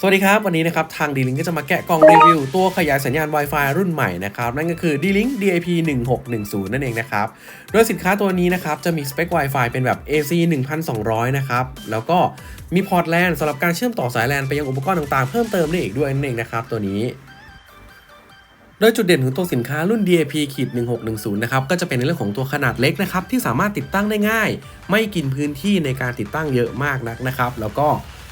สวัสดีครับ วันนี้นะครับทาง D-Link ก็จะมาแกะกล่องรีวิว ตัวขยายสัญญาณ Wi-Fi รุ่นใหม่นะครับ นั่นก็คือ D-Link DIP 1610นั่นเองนะครับ โดยสินค้าตัวนี้นะครับจะมีสเปค Wi-Fi เป็นแบบ AC 1200 นะครับ แล้วก็มีพอร์ต LAN สำหรับการเชื่อมต่อสาย LAN ไปยังอุปกรณ์ต่างๆ เพิ่มเติมได้อีกด้วยนั่นเองนะครับตัวนี้โดยจุดเด่นของตัวสินค้ารุ่น DAP ขีด1610 นะครับ ก็จะเป็นในเรื่องของตัวขนาดเล็กนะครับ ที่สามารถติดตั้งได้ง่าย ไม่กินพื้นที่ในการติดตั้งเยอะมากนักนะครับ แล้วก็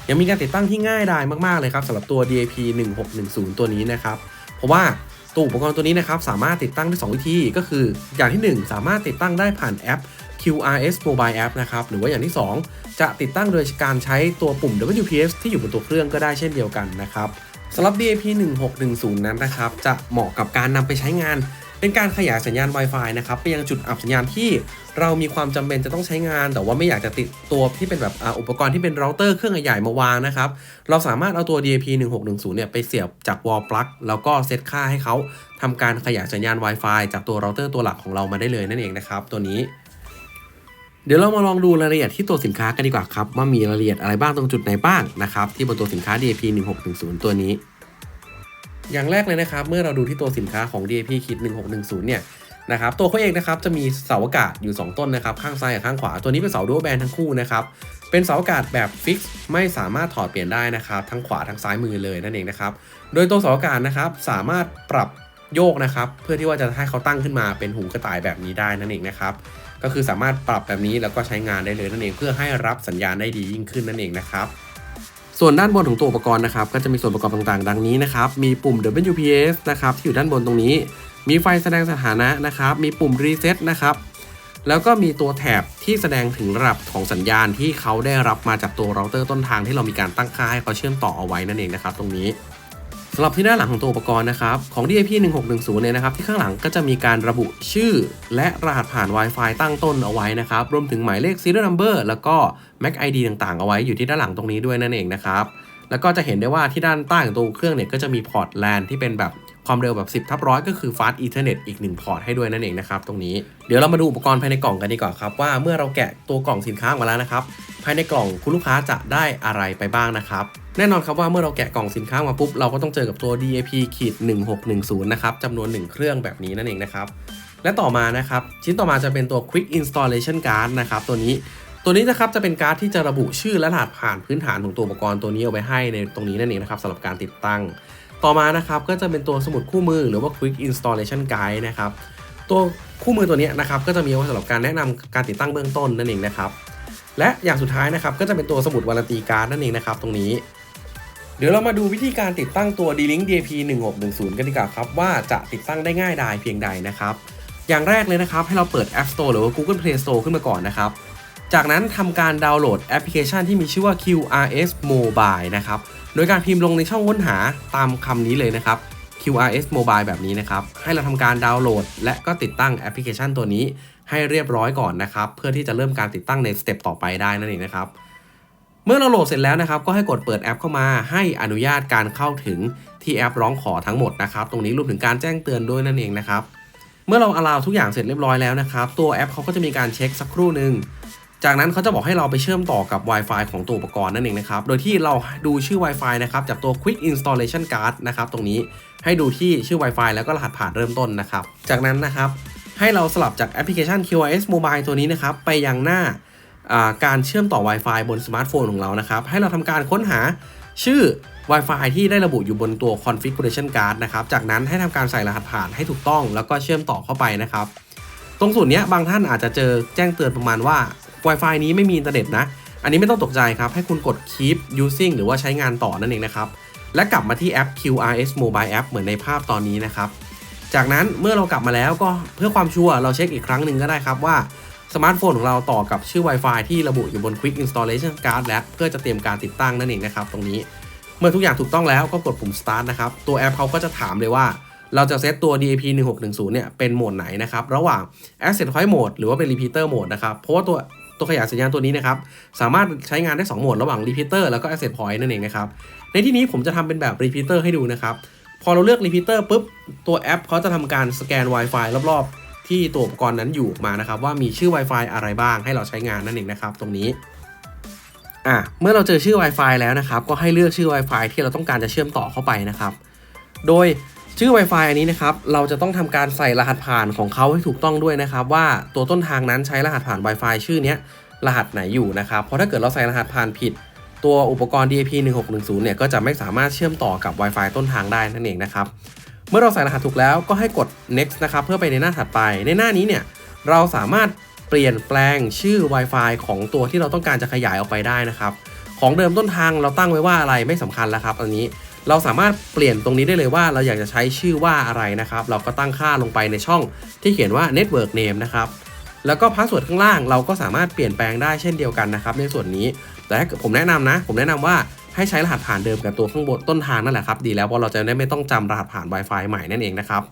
ยังมีการติดตั้งที่ง่ายดายมากๆเลยครับสำหรับตัว DAP 1610 ตัวนี้นะครับ เพราะว่าตัวอุปกรณ์ตัวนี้นะครับสามารถติดตั้งได้ 2 วิธีก็คือ อย่างที่ 1 สามารถติดตั้งได้ผ่านแอป QRS Mobile App นะครับหรือว่าอย่างที่ 2 จะติดตั้งโดยการใช้ตัวปุ่ม WPS ที่อยู่บนตัวเครื่องก็ได้เช่นเดียวกันนะครับสำหรับ DAP 1610 นั้นนะครับจะเหมาะกับการนำไปใช้งาน เป็นการขยายสัญญาณ Wi-Fi นะครับไปยังจุดอับสัญญาณที่เรามีความจำเป็นจะต้องใช้งาน แต่ว่าไม่อยากจะติดตัวที่เป็นแบบอุปกรณ์ที่เป็นเราเตอร์เครื่องใหญ่ๆมาวางนะครับ เราสามารถเอาตัว DAP 1610เนี่ยไปเสียบจาก wall plug แล้วก็เซตค่าให้เขาทำการขยายสัญญาณ Wi-Fi จากตัวเราเตอร์ตัวหลักของเรามาได้เลยนั่นเองนะครับ ตัวนี้ เดี๋ยวเรามาลองดูรายละเอียดที่ตัวสินค้ากันดีกว่าครับว่ามีรายละเอียดอะไรบ้างตรงจุดไหนบ้างนะครับที่บนตัวสินค้า DAP 1610ตัวนี้ อย่างแรกเลยนะครับ เมื่อเราดูที่ตัวสินค้าของ DAP คิด1610 เนี่ยนะครับตัวเขาเองนะครับจะมีเสาอากาศอยู่ 2 ต้นนะครับข้างซ้ายกับข้างขวาตัวนี้เป็นเสาดูแบนทั้งคู่นะครับเป็นเสาอากาศแบบฟิกซ์ไม่สามารถถอดเปลี่ยนได้นะครับทั้งขวาทั้งซ้ายมือเลยนั่นเองนะครับโดยตัวเสาอากาศนะครับสามารถปรับโยกนะครับเพื่อที่ว่าจะให้เขาตั้งขึ้นมาเป็นหูกระต่ายแบบนี้ได้นั่นเองนะครับก็คือสามารถปรับแบบนี้แล้วก็ใช้งานได้เลยนั่นเองเพื่อให้รับสัญญาณได้ดียิ่งขึ้นนั่นเองนะครับ ส่วนด้านบนของตัวอุปกรณ์นะครับก็จะมีส่วนประกอบต่างๆ ดังนี้นะครับ มีปุ่ม WPS นะครับที่อยู่ด้านบนตรงนี้ มีไฟแสดงสถานะนะครับ มีปุ่ม Reset นะครับแล้วก็มีตัวแถบที่แสดงถึงระดับของสัญญาณที่เขาได้รับมาจากตัวเราเตอร์ต้นทางที่เรามีการตั้งค่าให้เขาเชื่อมต่อเอาไว้นั่นเองนะครับตรงนี้ สำหรับที่ด้านหลังของตัวอุปกรณ์นะครับ ของ DIP 1610เนี่ยนะครับ ที่ข้างหลังก็จะมีการระบุชื่อ และรหัสผ่าน Wi-Fi ตั้งต้นเอาไว้นะครับ รวมถึงหมายเลข serial number แล้วก็ MAC ID ต่างๆ เอาไว้อยู่ที่ด้านหลังตรงนี้ด้วยนั่นเองนะครับ แล้วก็จะเห็นได้ว่าที่ด้านใต้ของตัวเครื่องเนี่ยก็จะมีพอร์ต LAN ที่เป็นแบบความเร็วแบบ 10ทับร้อยก็คือ Fast Ethernet อีก 1 พอร์ตให้ด้วยนั่นเองนะครับตรงนี้ เดี๋ยวเรามาดูอุปกรณ์ภายในกล่องกันดีกว่าครับว่าเมื่อเราแกะตัวกล่องสินค้าออกมาแล้วนะครับ ภายในกล่องคุณลูกค้าจะได้อะไรไปบ้างนะครับแน่นอนครับว่าเมื่อเราแกะกล่องสินค้ามาปุ๊บ เราก็ต้องเจอกับตัว DAP ขีด1610 นะครับจำนวน 1 เครื่องแบบนี้นั่นเองนะครับ และต่อมานะครับ ชิ้นต่อมาจะเป็นตัว Quick Installation Card นะครับตัวนี้ตัวนี้นะครับจะเป็นการ์ดที่จะระบุชื่อและรหัสผ่านพื้นฐานของตัวอุปกรณ์ตัวนี้เอาไว้ให้ในตรงนี้นั่นเองนะครับสำหรับการติดตั้ง ต่อมานะครับก็จะเป็นตัวสมุดคู่มือหรือว่า Quick Installation Guide นะครับตัวคู่มือตัวนี้นะครับก็จะมีไว้สำหรับการแนะนำการติดตั้งเบื้องต้นนั่นเองนะครับ และอย่างสุดท้ายนะครับก็จะเป็นตัวสมุดวารันตีการ์ดนั่นเองนะครับตรงนี้ เดี๋ยวเรามาดูวิธีการติดตั้งตัว D-Link DP 1610กันดีกว่าครับว่าจะติดตั้งได้ง่ายดายเพียงใดนะครับ อย่างแรกเลยนะครับให้เราเปิด App Store หรือว่า Google Play Store ขึ้นมาก่อนนะครับ จากนั้นทำการดาวน์โหลดแอปพลิเคชันที่มีชื่อว่า QRS Mobile นะครับโดยการพิมพ์ลงในช่องค้นหาตามคำนี้เลยนะครับ QRS Mobile แบบนี้นะครับ ให้เราทำการดาวน์โหลด และก็ติดตั้งแอปพลิเคชันตัวนี้ให้เรียบร้อยก่อนนะครับ เพื่อที่จะเริ่มการติดตั้งในสเต็ปต่อไปได้นั่นเองนะครับ เมื่อเราโหลดเสร็จแล้วนะครับ ก็ให้กดเปิดแอปเข้ามา ให้อนุญาตการเข้าถึงที่แอปร้องขอทั้งหมดนะครับ ตรงนี้รวมถึงการแจ้งเตือนด้วยนั่นเองนะครับ เมื่อเรา allow ทุกอย่างเสร็จเรียบร้อยแล้วนะครับ ตัวแอปเขาก็จะมีการเช็คสักครู่หนึ่ง จากนั้นเขาจะบอกให้เราไปเชื่อมต่อกับ Wi-Fi ของตัวอุปกรณ์นั่นเองนะครับ โดยที่เราดูชื่อ Wi-Fi นะครับจากตัว Quick Installation Card นะครับตรงนี้ให้ดูที่ชื่อ Wi-Fi แล้วก็รหัสผ่านเริ่มต้นนะครับ จากนั้นนะครับให้เราสลับจากแอปพลิเคชัน QRS Mobile ตัวนี้นะครับไปยังหน้าการเชื่อมต่อ Wi-Fi บนสมาร์ทโฟนของเรานะครับ ให้เราทำการค้นหาชื่อ Wi-Fi ที่ได้ระบุอยู่บนตัว Configuration Card นะครับ จากนั้นให้ทำการใส่รหัสผ่านให้ถูกต้อง แล้วก็เชื่อมต่อเข้าไปนะครับ ตรงส่วนนี้บางท่านอาจจะเจอแจ้งเตือนประมาณว่า Wi-Fi นี้ไม่มีอินเทอร์เน็ตนะ อันนี้ไม่ต้องตกใจครับ ให้คุณกด keep using หรือว่าใช้งานต่อนั่นเองนะครับ และกลับมาที่แอป QRS Mobile App เหมือนในภาพตอนนี้นะครับ จากนั้นเมื่อเรากลับมาแล้วก็เพื่อความชัวร์เราเช็คอีกครั้งหนึ่งก็ได้ครับว่าสมาร์ทโฟนของเราต่อกับชื่อ Wi-Fi ที่ระบุอยู่บน Quick Installation Card แล้วเพื่อจะเตรียมการติดตั้งนั่นเองนะครับตรงนี้ เมื่อทุกอย่างถูกต้องแล้วก็กดปุ่ม start นะครับ ตัวแอปเขาก็จะถามเลยว่า เราจะเซตตัว DAP 1610เนี่ยเป็นโหมดไหนนะครับ ระหว่าง Asset Point Mode หรือว่าเป็น Repeater Mode นะครับ เพราะว่าตัว ตัวขยายสัญญาณตัวนี้นะครับสามารถใช้งานได้2โหมดระหว่าง Repeater แล้วก็ Asset Point นั่นเองนะครับในที่นี้ผมจะทำเป็นแบบ Repeater ให้ดูนะครับพอเราเลือก Repeater ปุ๊บตัวแอปเขาจะทำการสแกน Wi-Fi รอบๆ ที่ตัวอุปกรณ์นั้นอยู่มานะครับว่ามีชื่อ Wi-Fi อะไรบ้างให้เราใช้งานนั่นเองนะครับตรงนี้อะเมื่อเราเจอชื่อ Wi-Fi แล้วนะครับก็ให้เลือกชื่อ Wi-Fi ที่เราต้องการจะเชื่อมต่อเข้าไปนะครับ โดย ชื่อ Wi-Fi อันนี้นะครับ เราจะต้องทำการใส่รหัสผ่านของเขาให้ถูกต้องด้วยนะครับ ว่าตัวต้นทางนั้นใช้รหัสผ่าน Wi-Fi ชื่อเนี้ยรหัสไหนอยู่นะครับ เพราะถ้าเกิดเราใส่รหัสผ่านผิด ตัวอุปกรณ์ DAP 1610เนี่ยก็จะไม่สามารถเชื่อมต่อกับ Wi-Fi ต้นทางได้นั่นเองนะครับ เมื่อเราใส่รหัสถูกแล้วก็ให้กด next นะครับเพื่อไปในหน้าถัดไป ในหน้านี้เนี่ยเราสามารถเปลี่ยนแปลงชื่อ Wi-Fi ของตัวที่เราต้องการจะขยายออกไปได้นะครับ ของเดิมต้นทางเราตั้งไว้ว่าอะไรไม่สำคัญแล้วครับอันนี้ เราสามารถเปลี่ยนตรงนี้ได้เลยว่าเราอยากจะใช้ชื่อว่าอะไรนะครับ เราก็ตั้งค่าลงไปในช่องที่เขียนว่า network name นะครับแล้วก็พาสเวิร์ดข้างล่างเราก็สามารถเปลี่ยนแปลงได้เช่นเดียวกันนะครับ ในส่วนนี้ แต่ผมแนะนำนะ ผมแนะนำว่าให้ใช้รหัสผ่านเดิมกับตัวข้างบนต้นทางนั่นแหละครับ ดีแล้วเพราะเราจะได้ไม่ต้องจำรหัสผ่าน Wi-Fi ใหม่นั่นเองนะครับ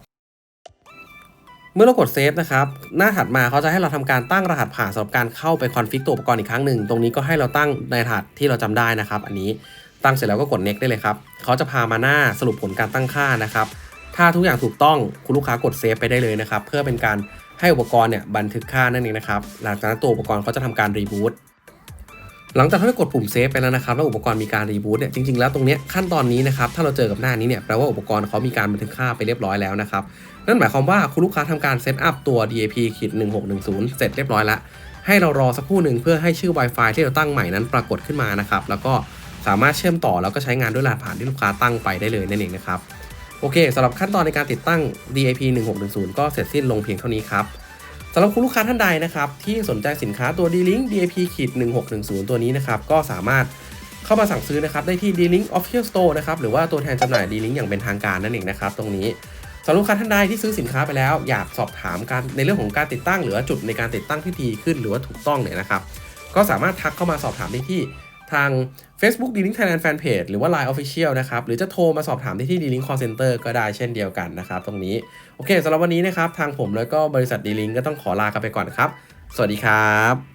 เมื่อเรากดเซฟนะครับ หน้าถัดมาเขาจะให้เราทำการตั้งรหัสผ่านสำหรับการเข้าไปคอนฟิกตัวอุปกรณ์อีกครั้งหนึ่ง ตรงนี้ก็ให้เราตั้งในรหัสที่เราจำได้นะครับ อันนี้ ตั้งเสร็จแล้วก็กด next ได้เลยครับเขาจะพามาหน้าสรุปผลการตั้งค่านะครับ ถ้าทุกอย่างถูกต้องคุณลูกค้ากดเซฟไปได้เลยนะครับ เพื่อเป็นการให้อุปกรณ์เนี่ยบันทึกค่านั่นเองนะครับ หลังจากนั้นตัวอุปกรณ์เขาจะทำการรีบูตหลังจากที่เรากดปุ่มเซฟไปแล้วนะครับแล้วอุปกรณ์มีการรีบูตเนี่ยจริงๆแล้วตรงนี้ขั้นตอนนี้นะครับถ้าเราเจอกับหน้านี้เนี่ยแปลว่าอุปกรณ์เขามีการบันทึกค่าไปเรียบร้อยแล้วนะครับนั่นหมายความว่าคุณลูกค้าทำการเซตอัพตัว DAP ขีด1610 เสร็จเรียบร้อยแล้วให้เรารอสักครู่หนึ่งเพื่อให้ชื่อ Wi-Fi ที่เราตั้งใหม่นั้นปรากฏขึ้นมานะครับแล้วก็ สามารถเชื่อมต่อแล้วก็ใช้งานด้วยรหัสผ่านที่ลูกค้าตั้งไปได้เลยนั่นเองนะครับโอเคสำหรับขั้นตอนในการติดตั้ง DAP 1610 ก็เสร็จสิ้นลงเพียงเท่านี้ครับสำหรับคุณลูกค้าท่านใดนะครับที่สนใจสินค้าตัว D-Link DAP ขีด1610 ตัวนี้นะครับก็สามารถเข้ามาสั่งซื้อนะครับได้ที่ D-Link Official Store นะครับหรือว่าตัวแทนจำหน่าย D-Link อย่างเป็นทางการนั่นเองนะครับตรงนี้สำหรับลูกค้าท่านใดที่ซื้อสินค้าไปแล้ว อยากสอบถามการในเรื่องของการติดตั้งหรือจุดในการติดตั้งที่ดีขึ้น หรือว่าถูกต้องเนี่ยนะครับก็สามารถทักเข้ามาสอบถามได้ที่ ทาง Facebook D-Link Thailand Fanpage หรือว่า Line Official นะครับ หรือจะโทรมาสอบถามได้ที่ D-Link Call Center ก็ได้เช่นเดียวกันนะครับ ตรงนี้ โอเคสำหรับวันนี้นะครับ ทางผมแล้วก็บริษัท D-Link ก็ต้องขอลากันไปก่อนครับ สวัสดีครับ